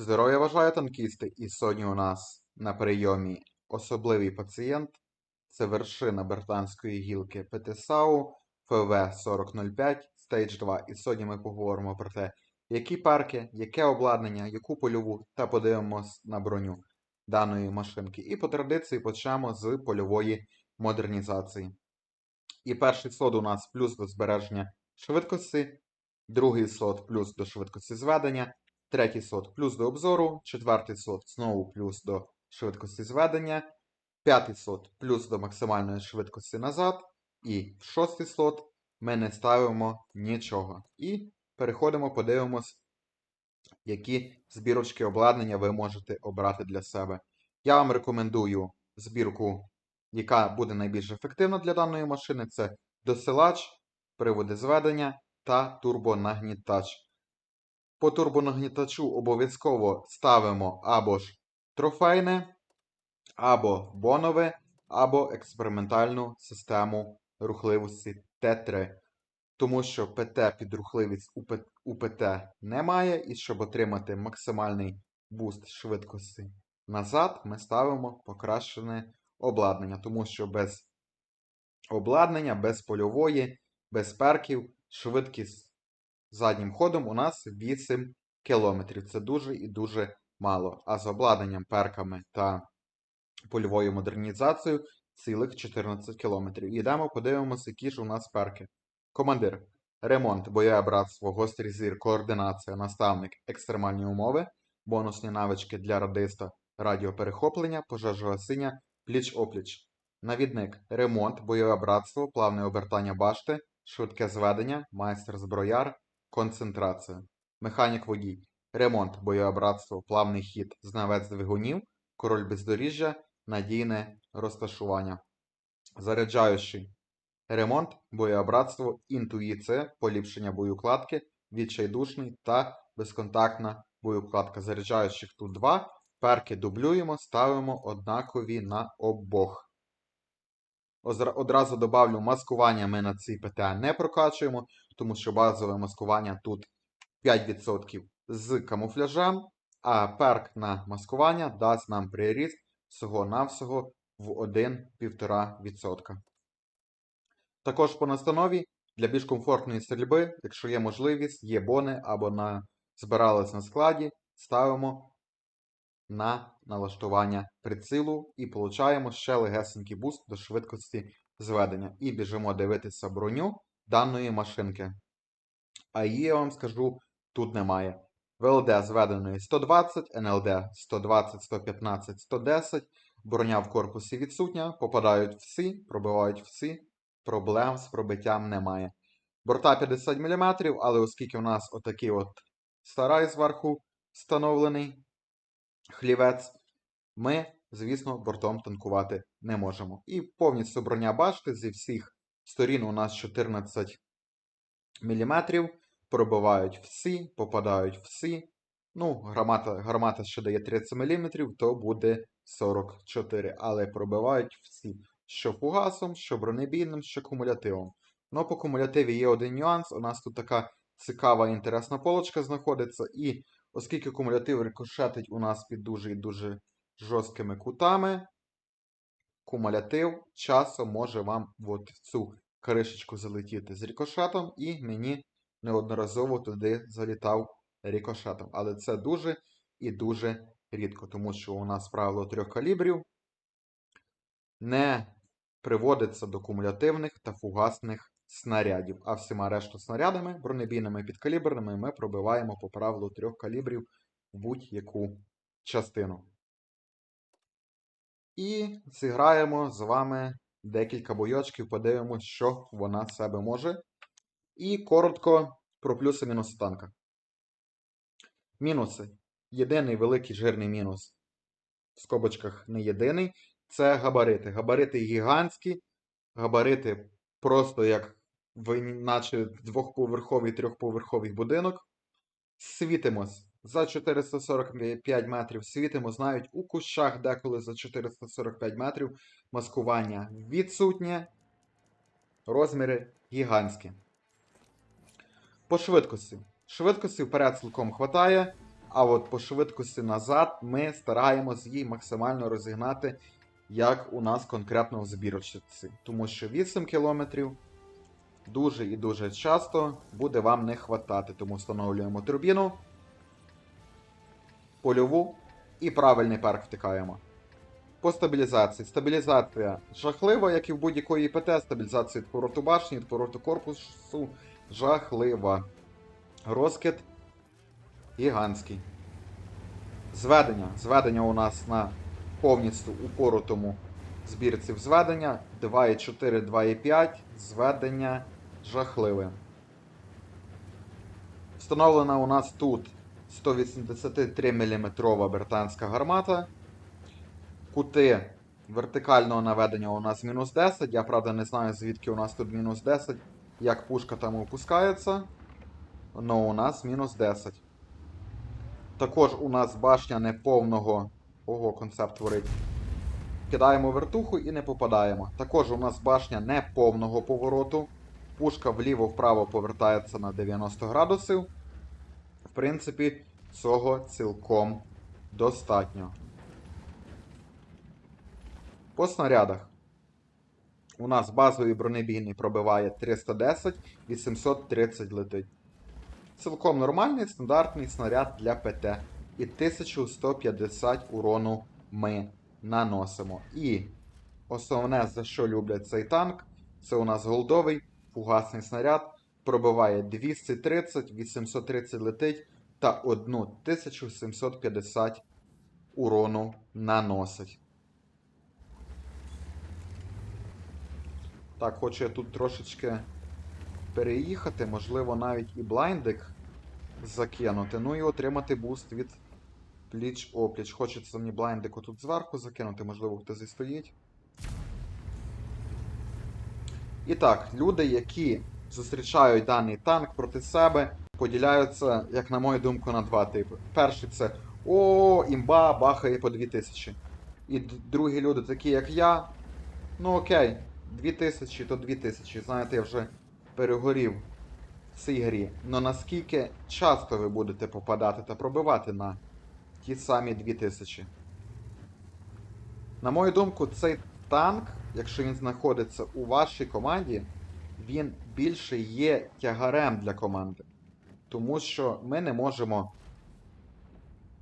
Здоров'я бажаю танкісти, і сьогодні у нас на прийомі особливий пацієнт. Це вершина британської гілки ПТСАУ ФВ-4005 Stage 2. І сьогодні ми поговоримо про те, які парки, яке обладнання, яку польову, та подивимось на броню даної машинки. І по традиції почнемо з польової модернізації. І перший слот у нас плюс до збереження швидкості, другий слот плюс до швидкості зведення, третій слот плюс до обзору, четвертий слот знову плюс до швидкості зведення, п'ятий слот плюс до максимальної швидкості назад, і в шостий слот ми не ставимо нічого. І переходимо, подивимось, які збірочки обладнання ви можете обрати для себе. Я вам рекомендую збірку, яка буде найбільш ефективна для даної машини. Це досилач, приводи зведення та турбонагнітач. По турбонагнітачу обов'язково ставимо або ж трофейне, або бонове, або експериментальну систему рухливості Т3. Тому що ПТ під рухливість у ПТ немає, і щоб отримати максимальний буст швидкості назад, ми ставимо покращене обладнання, тому що без обладнання, без польової, без перків, швидкість заднім ходом у нас 8 км. Це дуже і дуже мало. А з обладнанням, перками та польовою модернізацією цілих 14 км. Йдемо, подивимося, які ж у нас перки. Командир. Ремонт, бойове братство, гострий зір, координація, наставник, екстремальні умови, бонусні навички для радиста, радіоперехоплення, пожежогасіння, пліч-опліч. Навідник, ремонт, бойове братство, плавне обертання башти, швидке зведення, майстер зброяр, концентрація. Механік водій, ремонт, бойове братство, плавний хід, знавець двигунів, король бездоріжжя, надійне розташування. Заряджаючий. Ремонт, боєобратство, інтуїція, поліпшення боєукладки, відчайдушний та безконтактна боєукладка. Заряджаючих тут два. Перки дублюємо, ставимо однакові на обох. Одразу добавлю, маскування ми на цій ПТ не прокачуємо, тому що базове маскування тут 5% з камуфляжем, а перк на маскування дасть нам приріст всього-навсього в 1-1,5%. Також по настанові для більш комфортної стрільби, якщо є можливість, є бони або на збирались на складі, ставимо на налаштування прицілу і получаємо ще легесенький буст до швидкості зведення. І біжимо дивитися броню даної машинки. А її, я вам скажу, тут немає. ВЛД зведеної 120, НЛД 120, 115, 110. Броня в корпусі відсутня, попадають всі, пробивають всі. Проблем з пробиттям немає. Борта 50 мм, але оскільки у нас отакий от старай зверху встановлений хлівець, ми, звісно, бортом танкувати не можемо. І повністю броня башти зі всіх сторін у нас 14 мм, пробивають всі, попадають всі. Ну, гармата, гармата ще дає 30 мм, то буде 44, але пробивають всі. Що фугасом, що бронебійним, що кумулятивом. Ну, по кумулятиві є один нюанс. У нас тут така цікава інтересна полочка знаходиться. І оскільки кумулятив рикошетить у нас під дуже і дуже жорсткими кутами, кумулятив часом може вам от в цю кришечку залетіти з рикошетом, і мені неодноразово туди залітав рикошетом. Але це дуже і дуже рідко, тому що у нас правило трьох калібрів не приводиться до кумулятивних та фугасних снарядів. А всіма решту снарядами, бронебійними підкаліберними, ми пробиваємо по правилу трьох калібрів в будь-яку частину. І зіграємо з вами декілька бойочків, подивимося, що вона себе може. І коротко про плюси-мінуси танка. Мінуси. Єдиний великий жирний мінус. В скобочках не єдиний. Це габарити. Габарити гігантські, габарити просто як в, наче двохповерховий трьохповерховий будинок. Світимось за 445 метрів, світимось навіть у кущах деколи за 445 метрів. Маскування відсутнє. Розміри гігантські. По швидкості. Швидкості вперед цілком хватає, А от по швидкості назад ми стараємось її максимально розігнати, як у нас конкретно в збірочці. Тому що 8 км дуже і дуже часто буде вам не хватати. Тому встановлюємо турбіну, польову і правильний парк втикаємо. По стабілізації. Стабілізація жахлива, як і в будь-якої ІПТ. Стабілізація від повороту башні, від повороту корпусу жахлива. Розкид гігантський. Зведення. Зведення у нас на повністю упоротому збірці взведення. 2,4, 2,5. Зведення жахливе. Встановлена у нас тут 183 мм британська гармата. Кути вертикального наведення у нас мінус 10. Я правда не знаю, звідки у нас тут мінус 10, як пушка там опускається. Но у нас мінус 10. Також у нас башня неповного. Ого, концепт творить. Кидаємо вертуху і не попадаємо. Також у нас башня неповного повороту. Пушка вліво-вправо повертається на 90 градусів. В принципі, цього цілком достатньо. По снарядах. У нас базовий бронебійний пробиває 310, 830 летить. Цілком нормальний стандартний снаряд для ПТ. І 1150 урону ми наносимо. І основне, за що люблять цей танк, це у нас голдовий фугасний снаряд. Пробиває 230, 830 летить та 1750 урону наносить. Так, хочу я тут трошечки переїхати, можливо, навіть і блайндик закинути. Ну і отримати буст від пліч опліч. Хочеться мені блайндику тут зверху закинути, можливо, хтось і стоїть. І так, люди, які зустрічають даний танк проти себе, поділяються, як на мою думку, на два типи. Перший це О, імба бахає по 2000. І другі люди, такі як я. Ну окей, 2000 то 2000. Знаєте, я вже перегорів в цій грі. Но наскільки часто ви будете попадати та пробивати на ті самі 2000? На мою думку, цей танк, якщо він знаходиться у вашій команді, він більше є тягарем для команди. Тому що ми не можемо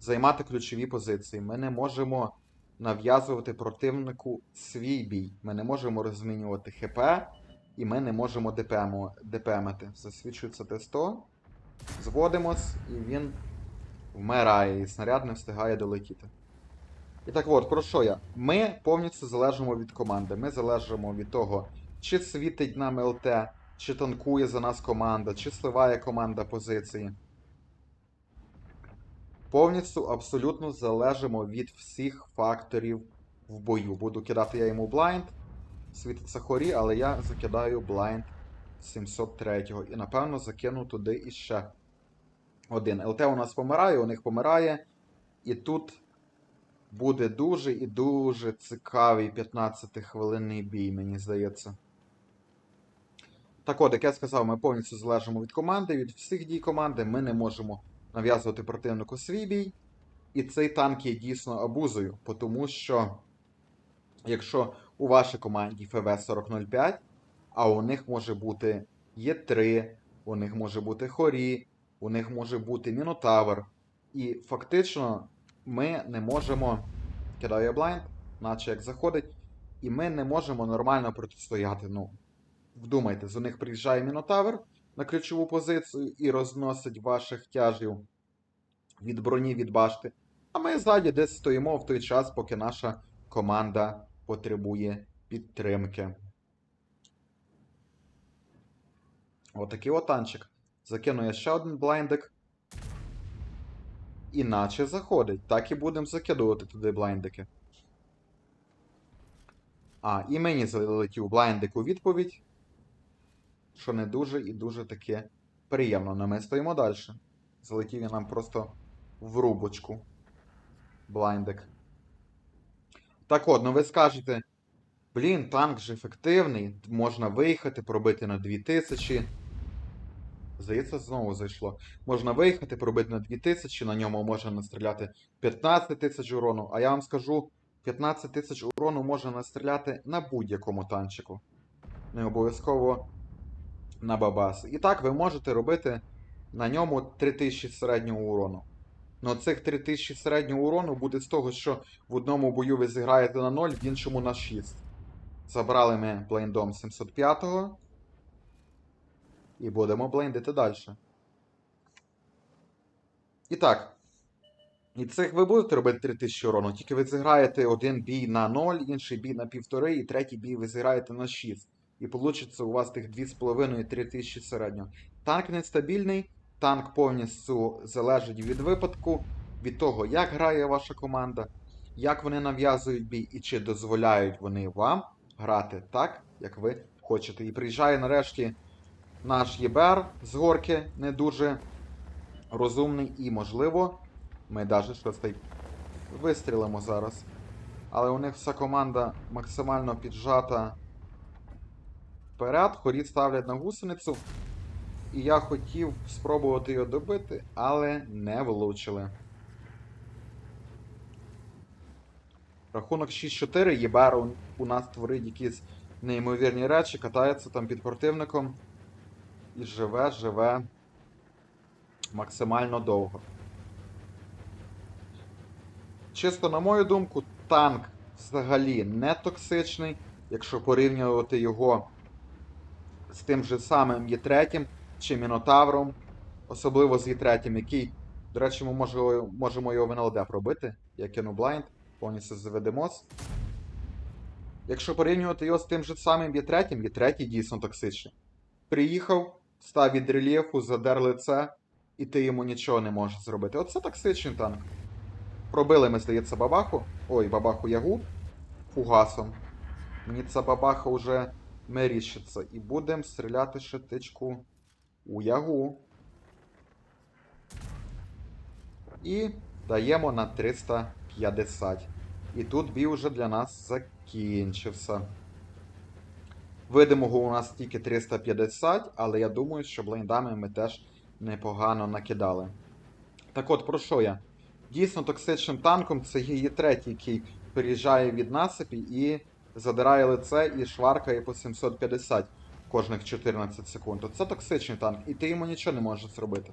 займати ключові позиції. Ми не можемо нав'язувати противнику свій бій. Ми не можемо розмінювати ХП, і ми не можемо ДПМ, ДПМити. Засвідчується Т100. Зводимось, і він вмирає, і снаряд не встигає долетіти. І так от, про що я? Ми повністю залежимо від команди. Ми залежимо від того, чи світить нам ЛТ, чи танкує за нас команда, чи сливає команда позиції. Повністю абсолютно залежимо від всіх факторів в бою. Буду кидати я йому блайнд. Світиться хорі, але я закидаю блайнд 703 І напевно закину туди іще один. ЛТ у нас помирає, у них помирає. І тут буде дуже і дуже цікавий 15-хвилинний бій, мені здається. Так от, як я сказав, ми повністю залежимо від команди, від всіх дій команди. Ми не можемо нав'язувати противнику свій бій. І цей танк є дійсно абузою, тому що якщо у вашій команді ФВ-4005, а у них може бути Є3, у них може бути Хорі, у них може бути Мінотавр. І фактично ми не можемо. Кидаю блайнд, наче як заходить, і ми не можемо нормально протистояти. Ну, вдумайтесь, у них приїжджає Мінотавр на ключову позицію і розносить ваших тяжів від броні від башти. А ми ззаді десь стоїмо в той час, поки наша команда потребує підтримки. Отакий от танчик. Закину я ще один блайндик. Іначе заходить. Так і будемо закидувати туди блайндики. А, і мені залетів блайндик у відповідь. Що не дуже і дуже таке приємно. Но ми стоїмо далі. Залетів він нам просто в рубочку. Блайндик. Так от, ну ви скажете. Блін, танк же ефективний. Можна виїхати, пробити на 2000. Здається, знову зайшло. Можна виїхати, пробити на 2000, на ньому можна настріляти 15 тисяч урону. А я вам скажу, 15 тисяч урону можна настріляти на будь-якому танчику. Не обов'язково на бабас. І так ви можете робити на ньому 3000 середнього урону. Ну цих 3000 середнього урону буде з того, що в одному бою ви зіграєте на 0, в іншому на 6. Забрали ми блейндом 705-го. І будемо блейндити далі. І так. І цих ви будете робити 3000 урону, тільки ви зіграєте один бій на 0, інший бій на 1,5, і третій бій ви зіграєте на 6. І вийде у вас тих 2,5-3 тисячі середньо. Танк нестабільний, танк повністю залежить від випадку, від того, як грає ваша команда, як вони нав'язують бій і чи дозволяють вони вам грати так, як ви хочете. І приїжджає нарешті наш ЄБР з горки, не дуже розумний, і, можливо, ми навіть щось вистрілимо зараз. Але у них вся команда максимально піджата вперед, хорі ставлять на гусеницю. І я хотів спробувати його добити, але не влучили. Рахунок 6-4, Єбер у- у нас творить якісь неймовірні речі, катається там під противником і живе, живе максимально довго. Чисто, на мою думку, танк взагалі не токсичний, якщо порівнювати його з тим же самим Є3 чи Мінотавром, особливо з Є3, який, до речі, ми може- можемо його в НЛД пробити. Я кину блайнд, повністю заведемось. Якщо порівнювати його з тим же самим Є3, Є3 дійсно токсичний. Приїхав, став від рельєфу, задер лице, і ти йому нічого не можеш зробити. Оце токсичний танк. Пробили ми, здається, бабаху. Ой, бабаху ягу фугасом. Мені ця бабаха вже меріщиться. І будемо стріляти ще тичку у ягу. І даємо на 350. І тут бій вже для нас закінчився. Видимого у нас тільки 350, але я думаю, що блейндами ми теж непогано накидали. Так от, про що я? Дійсно токсичним танком це є третій, який переїжджає від насипі і задирає лице і шваркає по 750 кожних 14 секунд. Це токсичний танк, і ти йому нічого не можеш зробити.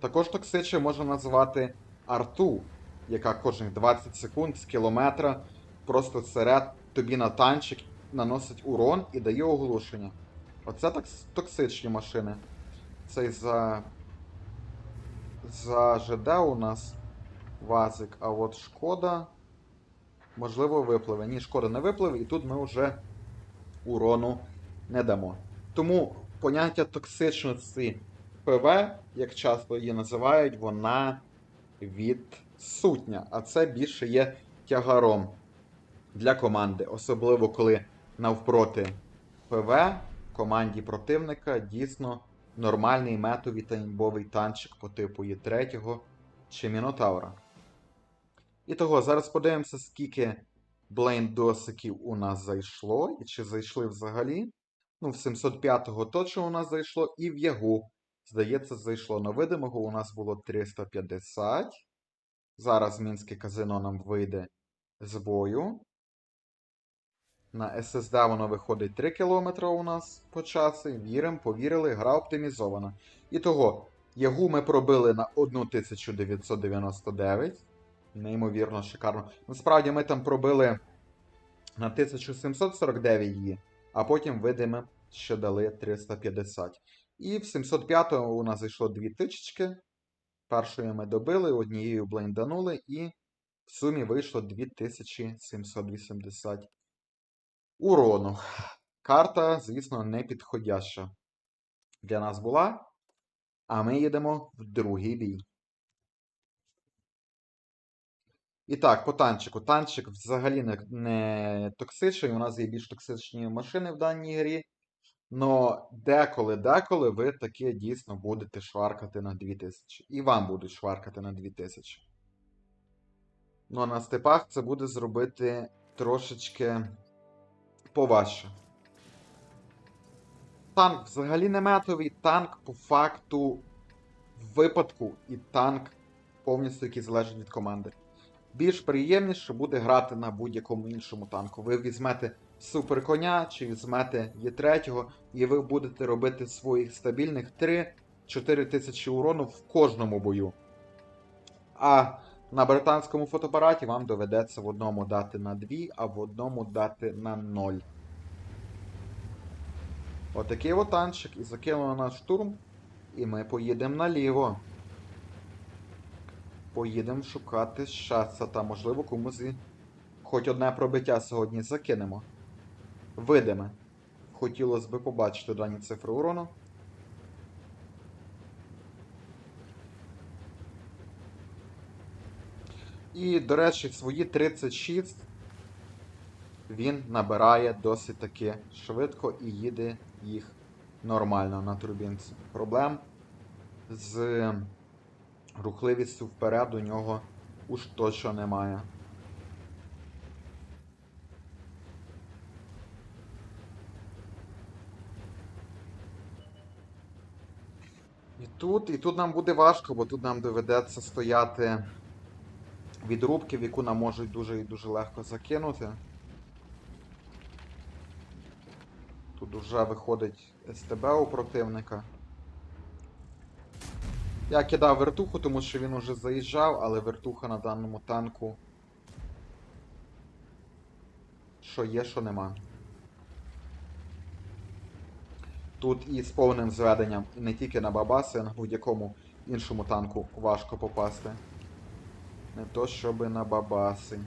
Також токсичним можна назвати арту, яка кожних 20 секунд з кілометра просто серед тобі на танчик наносить урон і дає оглушення. Оце токс- токсичні машини. Цей за. За ЖД у нас вазик, а от шкода. Можливо, випливе. Ні, шкода не випливе, і тут ми вже урону не дамо. Тому поняття токсичності ПВ, як часто її називають, вона відсутня. А це більше є тягаром для команди, особливо коли навпроти ПВ команді противника дійсно нормальний метовий та імбовий танчик по типу Є3 чи Мінотавра. І того, зараз подивимося, скільки блейндосиків у нас зайшло, і чи зайшли взагалі. Ну, в 705-го точно у нас зайшло, і в Ягу, здається, зайшло. На видимого у нас було 350. Зараз Мінське казино нам вийде з бою. На SSD воно виходить 3 км у нас по часу. Віримо, повірили, гра оптимізована. І того, Ягу ми пробили на 1999. Неймовірно шикарно. Насправді ми там пробили на 1749 її, а потім, видимо, ще дали 350. І в 705 у нас зайшло дві тичечки. Першою ми добили, однією блейнданули, і в сумі вийшло 2780 урону. Карта, звісно, не підходяща для нас була. А ми їдемо в другий бій. І так, по танчику. Танчик взагалі не, не токсичний. У нас є більш токсичні машини в даній грі. Но деколи-деколи ви таки дійсно будете шваркати на 2000. І вам будуть шваркати на 2000. Ну а на степах це буде зробити трошечки поважче. Танк взагалі не метовий, танк по факту випадку і танк повністю який залежить від команди. Більш приємніше буде грати на будь-якому іншому танку. Ви візьмете суперконя чи візьмете Є3, і ви будете робити своїх стабільних 3-4 тисячі урону в кожному бою. А на британському фотоапараті вам доведеться в одному дати на 2, а в одному дати на 0. Отакий от танчик і закинули на штурм. І ми поїдемо наліво. Поїдемо шукати щастя та, можливо, комусь хоч одне пробиття сьогодні закинемо. Видиме. Хотілося б побачити дані цифри урону. І, до речі, свої 36 він набирає досить таки швидко і їде їх нормально на турбінці. Проблем з рухливістю вперед у нього уж точно немає. І тут, і тут нам буде важко, бо тут нам доведеться стояти відрубки, в яку нам можуть дуже і дуже легко закинути. Тут вже виходить СТБ у противника. Я кидав вертуху, тому що він уже заїжджав, але вертуха на даному танку. Що є, що нема. Тут і з повним зведенням, не тільки на Бабаси, а на будь-якому іншому танку важко попасти. Не то щоби на Бабаси.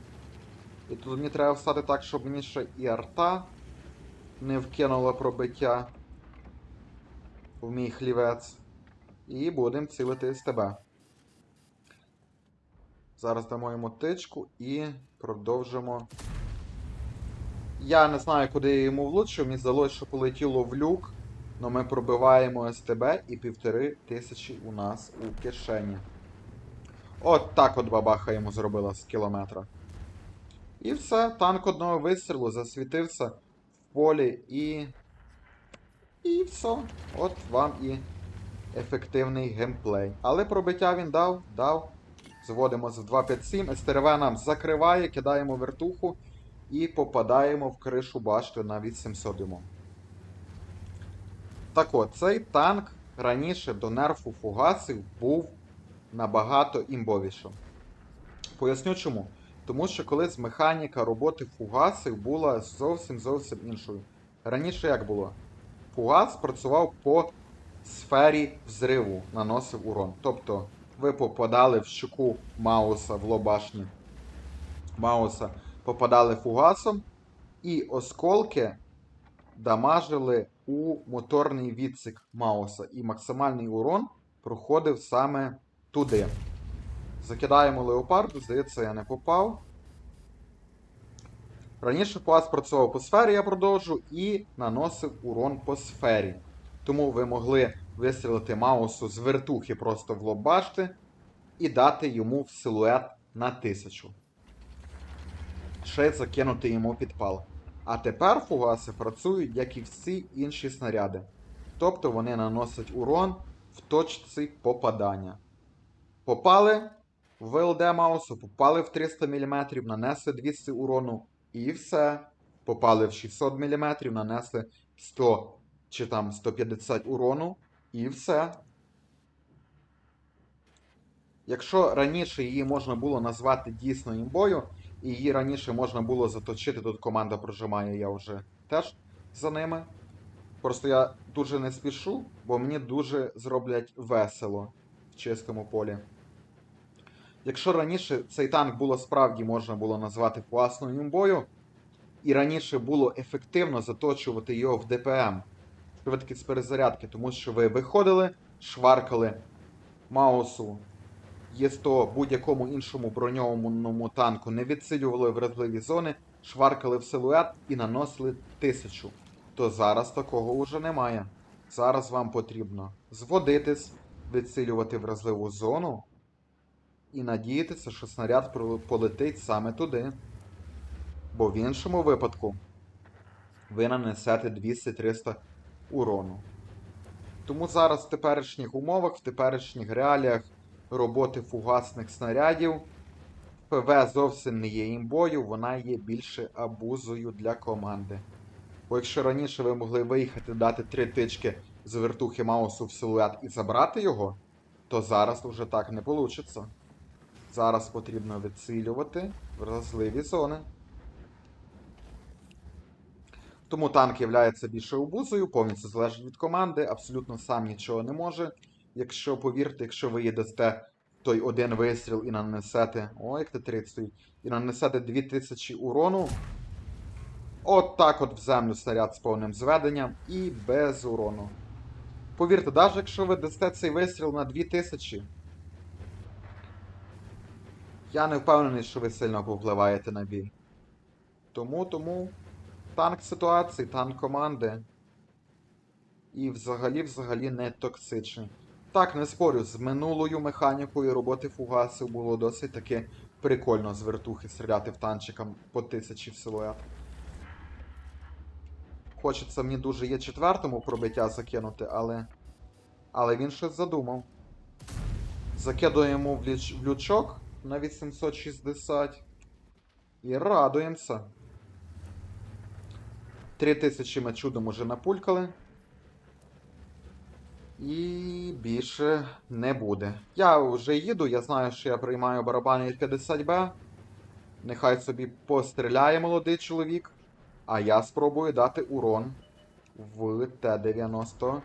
І тут мені треба встати так, щоб мені ще і арта не вкинула пробиття в мій хлівець. І будемо цілити з тебе. Зараз дамо йому тичку і продовжимо. Я не знаю, куди я йому влучив, мені здалося, що полетіло в люк. Но ми пробиваємо СТБ і півтори тисячі у нас у кишені. От так от бабаха йому зробила з кілометра. І все, танк одного вистрілу засвітився в полі і. І все. От вам і ефективний геймплей. Але пробиття він дав, дав. Зводимо з 257. СТРВ нам закриває, кидаємо вертуху і попадаємо в кришу башти на 8700 йому. Так от, цей танк раніше до нерфу фугасів був набагато імбовішим. Поясню чому. Тому що колись механіка роботи фугасів була зовсім зовсім іншою. Раніше як було? Фугас працював по сфері взриву, наносив урон. Тобто ви попадали в щуку Мауса в лобашні Мауса, попадали фугасом, і осколки дамажили у моторний відсік Мауса. І максимальний урон проходив саме туди. Закидаємо леопарду, здається, я не попав. Раніше пас працював по сфері, я продовжу, і наносив урон по сфері. Тому ви могли вистрілити Маусу з вертухи просто в лоб башти і дати йому в силует на 1000. Ще закинути йому підпал. А тепер фугаси працюють, як і всі інші снаряди. Тобто вони наносять урон в точці попадання. Попали в ВЛД Маусу, попали в 300 мм, нанесли 200 урону і все. Попали в 600 мм, нанесли 100 чи там 150 урону, і все. Якщо раніше її можна було назвати дійсно імбою, і її раніше можна було заточити, тут команда прожимає, я вже теж за ними. Просто я дуже не спішу, бо мені дуже зроблять весело в чистому полі. Якщо раніше цей танк було справді можна було назвати класною імбою, і раніше було ефективно заточувати його в ДПМ, швидкість перезарядки, тому що ви виходили, шваркали Маусу Є100 будь-якому іншому броньованому танку, не відсилювали вразливі зони, шваркали в силует і наносили тисячу. То зараз такого вже немає. Зараз вам потрібно зводитись, відсилювати вразливу зону і надіятися, що снаряд полетить саме туди. Бо в іншому випадку ви нанесете 200-300 урону. Тому зараз в теперішніх умовах, в теперішніх реаліях роботи фугасних снарядів ПВ зовсім не є імбою, вона є більше абузою для команди. Бо якщо раніше ви могли виїхати, дати три тички з вертухи Маусу в силует і забрати його, то зараз уже так не вийде. Зараз потрібно відсилювати вразливі зони. Тому танк є більше обузою, повністю залежить від команди, абсолютно сам нічого не може. Якщо, повірте, якщо ви їдете той один вистріл і нанесете. О, як Т-30 стоїть. І нанесете 2000 урону. От так от в землю снаряд з повним зведенням і без урону. Повірте, навіть якщо ви дасте цей вистріл на 2000, я не впевнений, що ви сильно повпливаєте на бій. Тому, тому танк ситуації, танк команди. І взагалі, взагалі не токсичний. Так, не спорю, з минулою механікою роботи фугасів було досить таки прикольно з вертухи стріляти в танчикам по тисячі в силует. Хочеться мені дуже є четвертому пробиття закинути, але. Але він щось задумав. Закидуємо в, ліч... в лючок на 860. І радуємося. 3000 ми чудом уже напулькали. І більше не буде. Я вже їду, я знаю, що я приймаю барабани від 50Б. Нехай собі постріляє молодий чоловік. А я спробую дати урон в Т-92.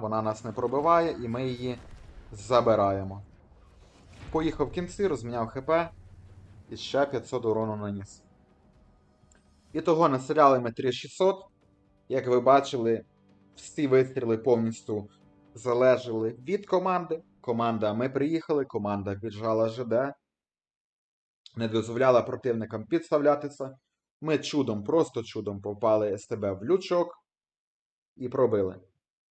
Вона нас не пробиває, і ми її забираємо. Поїхав кінці, розміняв ХП. І ще 500 урону наніс. І того настріляли ми 3600. Як ви бачили, всі вистріли повністю залежали від команди. Команда ми приїхали, команда віджала ЖД. Не дозволяла противникам підставлятися. Ми чудом, просто чудом попали СТБ в лючок і пробили.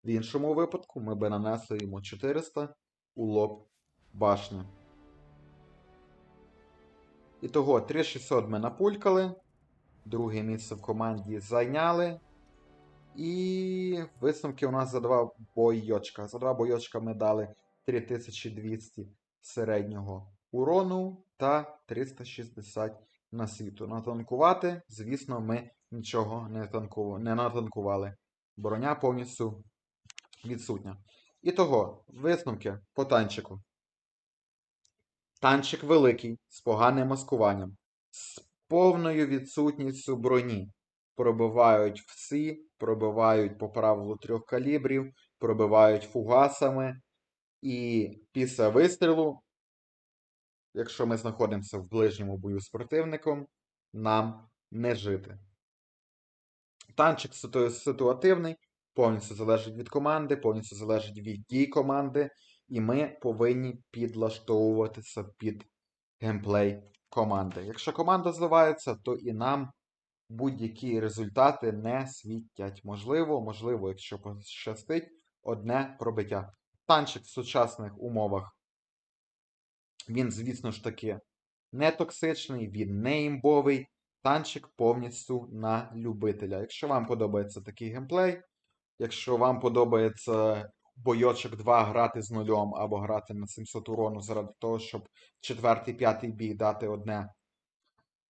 В іншому випадку ми би нанесли йому 400 у лоб башні. І того 3600 ми напулькали. Друге місце в команді зайняли. І висновки у нас за два бойочка. За два бойочка ми дали 3200 середнього урону та 360 на світу. Натанкувати, звісно, ми нічого не, танку... не натанкували. Броня повністю відсутня. І того, висновки по танчику. Танчик великий, з поганим маскуванням, з повною відсутністю броні. Пробивають всі, пробивають по правилу трьох калібрів, пробивають фугасами. І після вистрілу, якщо ми знаходимося в ближньому бою з противником, нам не жити. Танчик ситуативний, повністю залежить від команди, повністю залежить від дій команди, і ми повинні підлаштовуватися під геймплей команди. Якщо команда зливається, то і нам будь-які результати не світять. Можливо, можливо, якщо пощастить, одне пробиття. Танчик в сучасних умовах, він, звісно ж таки, не токсичний, він не імбовий. Танчик повністю на любителя. Якщо вам подобається такий геймплей, якщо вам подобається бойочок 2 грати з нульом або грати на 700 урону заради того, щоб четвертий, п'ятий бій дати одне,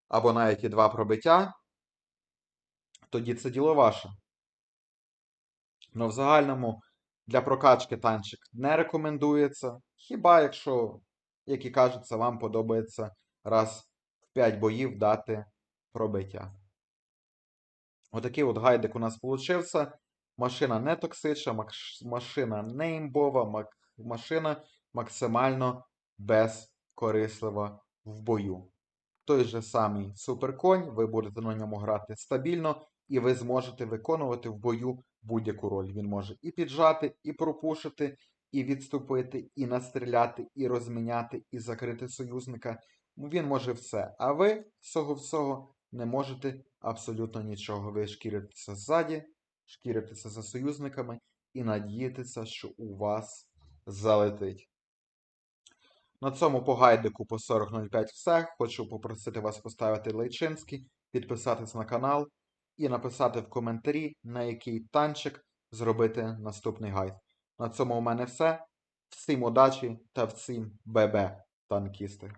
або навіть і два пробиття, тоді це діло ваше. Но в загальному для прокачки танчик не рекомендується. Хіба якщо, як і кажеться, вам подобається раз в 5 боїв дати пробиття. Отакий от гайдик у нас получився. Машина не токсична, машина не імбова, машина максимально безкорислива в бою. Той же самий суперконь, ви будете на ньому грати стабільно, і ви зможете виконувати в бою будь-яку роль. Він може і піджати, і пропушити, і відступити, і настріляти, і розміняти, і закрити союзника. Він може все. А ви всього всього не можете абсолютно нічого. Ви шкіритеся ззаді, шкіритеся за союзниками і надіятися, що у вас залетить. На цьому по гайдику по 40.05 все. Хочу попросити вас поставити лайчинський, підписатись на канал. і написати в коментарі, на який танчик зробити наступний гайд. На цьому у мене все. Всім удачі та всім ББ, танкісти!